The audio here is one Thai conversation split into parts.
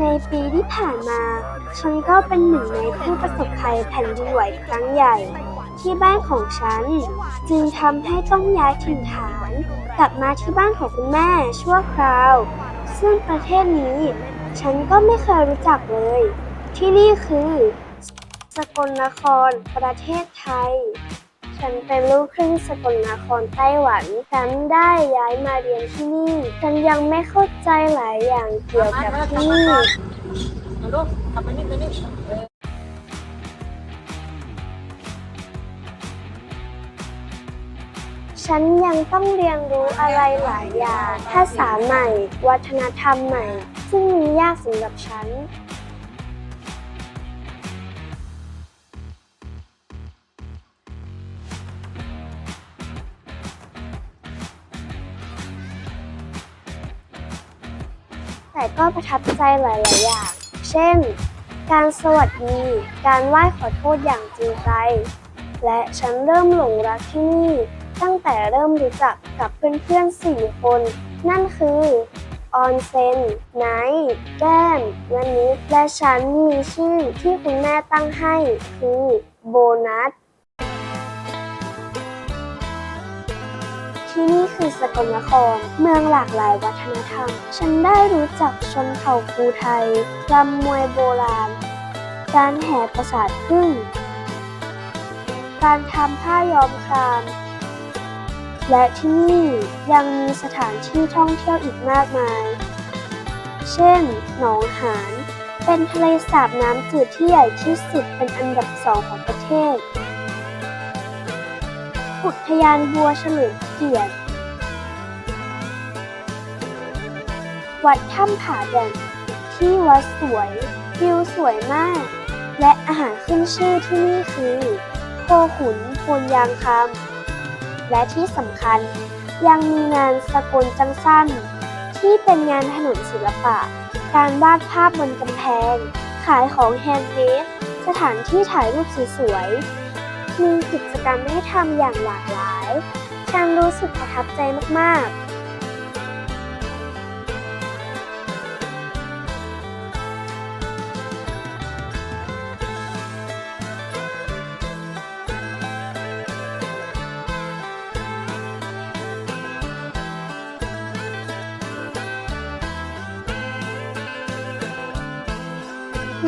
ในปีที่ผ่านมา ฉันก็เป็นหนึ่งในผู้ประสบภัยแผ่นดินไหวครั้งใหญ่ ที่บ้านของฉัน จึงทำให้ต้องย้ายถิ่นฐาน กลับมาที่บ้านของคุณแม่ชั่วคราว ซึ่งประเทศนี้ ฉันก็ไม่เคยรู้จักเลย ที่นี่คือ สกลนครประเทศไทย ฉันเป็นลูกครึ่งสกลนครไต้หวัน ฉันได้ย้ายมาเรียนที่นี่ ฉันยังไม่เข้าใจหลายอย่างเกี่ยวกับที่นี่ลูกทำไปนี่ไปนี่ฉันยังต้องเรียนรู้อะไรหลายอย่าง ภาษาใหม่ วัฒนธรรมใหม่ ซึ่งมันยากสำหรับฉัน แต่ก็ประทับใจหลายๆอย่าง เช่น การสวัสดี การไหว้ขอโทษอย่างจริงใจ และฉันเริ่มหลงรักที่นี่ ตั้งแต่เริ่มรู้จักกับเพื่อนๆสี่คน นั่นคือออนเซนไนท์แก้มและนิดและฉันมีชื่อที่คุณแม่ตั้งให้คือโบนัส ที่นี่คือสกลนคร เมืองหลากหลายวัฒนธรรม ฉันได้รู้จักชนเผ่าภูไทยรำมวยโบราณ การแห่ประสาทพึ่ง การทำผ้าย้อมคราม และที่นี่ยังมีสถานที่ท่องเที่ยวอีกมากมาย เช่น หนองหาน เป็นทะเลสาบน้ำจืดที่ใหญ่ที่สุดเป็นอันดับสองของประเทศ อุทยานบัวเฉลิม เกียรติวัดถ้ำผาแดงที่วัดสวยวิวสวยมาก และอาหารขึ้นชื่อที่นี่คือโคขุนพลยางคำและที่สำคัญยังมีงานสกลจังสั้น ที่เป็นงานถนนศิลปะ การวาดภาพบนกำแพง ขายของแฮนด์เมดสถานที่ถ่ายรูปสวยๆมีกิจกรรมให้ทำอย่างหลากหลาย ฉันรู้สึกประทับใจมาก ๆ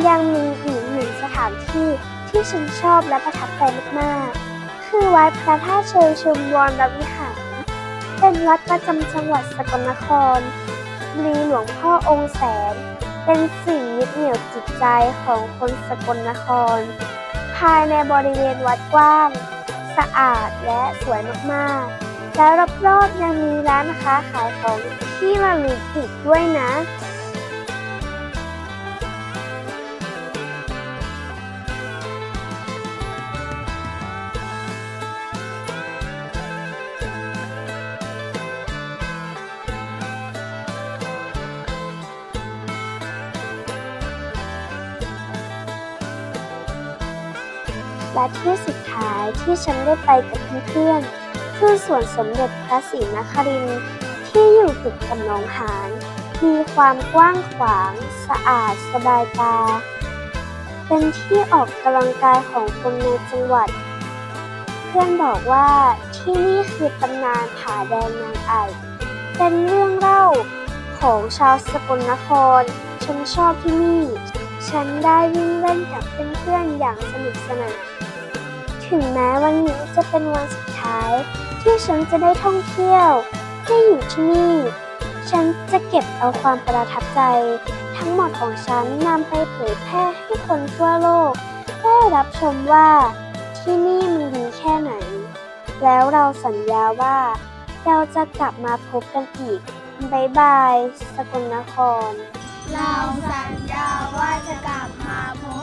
ยังมีอีกหนึ่งสถานที่ที่ฉันชอบและประทับใจมากๆ คือวัดพระธาตุเชิงชุมวรวิหาร เป็นวัดประจำจังหวัดสกลนคร มีหลวงพ่อองค์แสน เป็นสิ่งยึดเหนี่ยวจิตใจของคนสกลนคร ภายในบริเวณวัดกว้าง สะอาดและสวยมากๆ และรอบๆยังมีร้านค้าขายของที่ระลึกอีกด้วยนะ และที่สุดท้ายที่ฉันได้ไปกับเพื่อนๆคือสวนสมเด็จพระศรีนครินทร์ที่อยู่ติดกับหนองหานมีความกว้างขวาง สะอาดสบายตา เป็นที่ออกกำลังกายของคนในจังหวัด เพื่อนบอกว่าที่นี่คือตำนานผาแดงนางไอเป็นเรื่องเล่าของชาวสกลนคร ฉันชอบที่นี่ ฉันได้วิ่งเล่นกับเพื่อนๆอย่างสนุกสนาน ถึงแม้วันนี้จะเป็นวันสุดท้าย ที่ฉันจะได้ท่องเที่ยวได้อยู่ที่นี่ ฉันจะเก็บเอาความประทับใจ ทั้งหมดของฉันนำไปเผยแพร่ให้คนทั่วโลก ได้รับชมว่าที่นี่มันดีแค่ไหน แล้วเราสัญญาว่า เราจะกลับมาพบกันอีกบายบาย สกลนคร เราสัญญาว่าจะกลับมาพบ